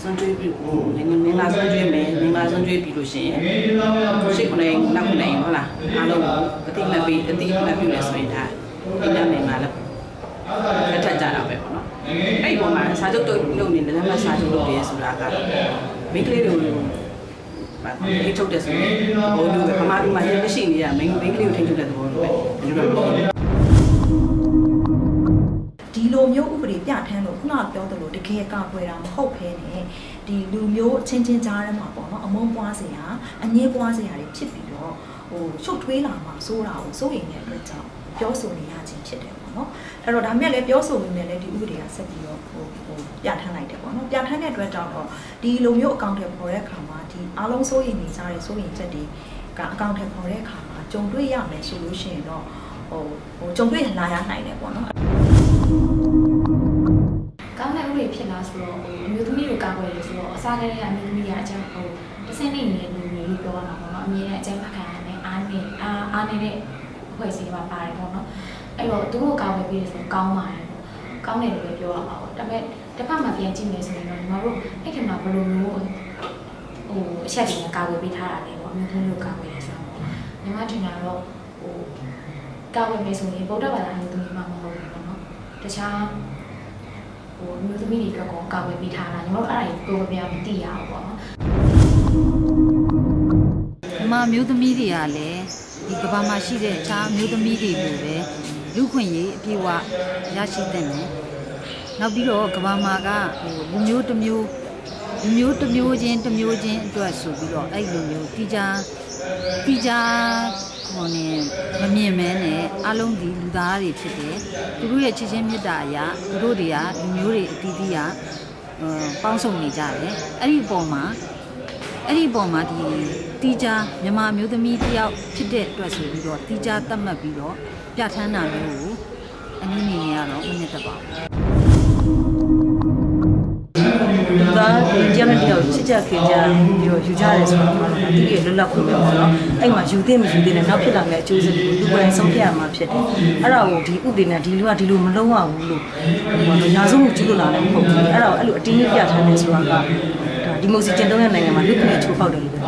စွန်ကျွေးပြီးငငမင်္ဂလာစွန်ကျွေးမယ်မင်္ဂလာစွန်ကျွေးပြီးလို့ရှိရင်ရှိခုနေနောက်ခုနေဟုတ်လားအားလုံးကိုအတိမတ်ပြီးအတိမတ်ပြုလဲဆိုရင်ဒါအိမ်မင်္ဂလာလည်းအထက်ကြတာပဲပေါ့နော်အဲ့ဒီပုံမှာစာချုပ်တုပ်လုပ်နေတယ်လက်မှတ်စာချုပ်လုပ်တယ်ဆိုတာကမိန်းကလေးတွေကိုဘာထိထုတ်တယ်ဆိုရင်ဘိုးလူပဲပမာလူမှာရရှိနေရမိန်းမိန်းကလေးကိုထိထုတ်တဲ့သဘောလိုပဲဒီလိုပဲ ခုနကပြောသလိုတကယ်ကာကွယ်တာမဟုတ်ဘဲနဲ့ဒီလူမျိုးအချင်းချင်းကြားထဲမှာပေါ့နော်အမုန်းပွားစရာအငြင်းပွားစရာတွေဖြစ်ပြီးတော့ဟိုချုပ်ထွေးလာမှာစိုးတာကိုစိုးရိမ်တဲ့အတွက်ကြောင့်ပြောဆိုနေရခြင်းဖြစ်တယ်ပေါ့နော်အဲ့တော့ဒါမြက်လည်းပြောဆိုနေတယ်လေဒီဥပဒေကဆက်ပြီးတော့ဟိုဟိုပြဋ္ဌာန်းလိုက်တယ်ပေါ့နော်ပြဋ္ဌာန်းတဲ့အတွက်ကြောင့်တော့ဒီလိုမျိုးအကောင့်တွေပေါ်တဲ့အခါမှာဒီအားလုံးစိုးရိမ်နေကြတဲ့စိုးရိမ်ချက်တွေကအကောင့်တွေပေါ်တဲ့အခါမှာကြုံတွေ့ရမယ်ဆိုလို့ရှိရင်တော့ဟိုဟိုကြုံတွေ့လာရနိုင်တယ်ပေါ့နော် ဆိုတော့ဟိုအမျိုးသမီးတွေကာကွယ်တယ်ဆိုတော့အစားကလေးကအမျိုးသမီးတွေအကျန်းဟိုတစ်စင်းနေနေတဲ့လူတွေလို့ပြောရမှာပေါ့နော်အမြဲတမ်းအကျန်းဖတ်ခံရတဲ့အားနေအားအားနေတဲ့အဖွဲ့အစည်းတွေမှာပါတယ်ပေါ့နော်အဲ့တော့သူတို့ကာကွယ်ပြီးတယ်ဆိုတော့ကောင်းပါတယ်ပေါ့ကောင်းတယ်လို့ပဲပြောရမှာပေါ့ဒါပေမဲ့တစ်ဖက်မှာပြန်ကြည့်မယ်ဆိုရင်တော့ညီမတို့အဲ့ဒီမှာဘယ်လိုမျိုးဟိုအချက်တွေနဲ့ကာကွယ်ပေးထားတာလဲပေါ့အမျိုးသမီးတို့ကာကွယ်တယ်ဆိုတော့ညီမထင်တာတော့ဟိုကာကွယ်မယ်ဆိုရင်ဗုဒ္ဓဘာသာအမျိုးသမီးမှမဟုတ်ဘူးပေါ့နော်တခြား ဟိုမျိုးသမီးတွေအတွက်ကောကာဝယ်ပေးထားတာညီမတို့အဲ့ဒါကိုကိုယ်ပြမသိရဘူးပေါ့နော်ဒီမှာမျိုးသမီးတွေကလည်းဒီကမ္ဘာမှာရှိတဲ့အခြားမျိုးသမီးတွေလိုပဲလူခွင့်ရေးအပြည့်အဝရရှိတဲ့တယ်။နောက်ပြီးတော့ကမ္ဘာမှာကဟိုလူမျိုးတစ်မျိုးလူမျိုးတစ်မျိုးချင်းတစ်မျိုးချင်းအတွက်ဆိုပြီးတော့အဲ့လိုမျိုးတိကျတိကျဟိုနေမမြင်မဲနဲ့ အလုံးဒီလူသားတွေဖြစ်တယ်။သူတို့ရဲ့ချစ်ချင်းမေတ္တာအရာသူတို့တွေကလူမျိုးတွေအတီးတီးကဟိုပေါင်းစုံနေကြတယ်။အဲ့ဒီအပေါ်မှာအဲ့ဒီပုံမှာဒီတီးကြားမြန်မာမျိုးသမီးတယောက်ဖြစ်တဲ့အတွက်ဆိုပြီးတော့တီးကြားသတ်မှတ်ပြီးတော့ပြဋ္ဌာန်းတာမျိုးကိုအနည်းငယ်ရတော့မနစ်တပါဘူး ချစ်ကြခင်ကြပြီးတော့ယူကြရဲဆိုတော့သူရဲ့လွတ်လပ်ခွင့်ပဲပေါ့နော်အဲ့မှာယူသိမယူသိနဲ့နောက်ဖြစ်လာမယ့်အကျိုးဆက်တွေကိုလူပိုင်ဆုံးဖြတ်ရမှာဖြစ်တယ်အဲ့ဒါကိုဒီဥပဒေနဲ့ဒီလူကဒီလိုမလုံးဝဘူးလို့ဟိုရာဇဝမှုကျူးလွန်လာလည်းမဟုတ်ဘူးအဲ့ဒါကိုအဲ့လိုအတင်းကြီးပြဋ္ဌာန်းနေဆိုတာကဒါဒီမိုစီကျင့်သုံးတဲ့နိုင်ငံမှာလူ့ခွင့်ချိုးဖောက်တယ်လို့ပဲ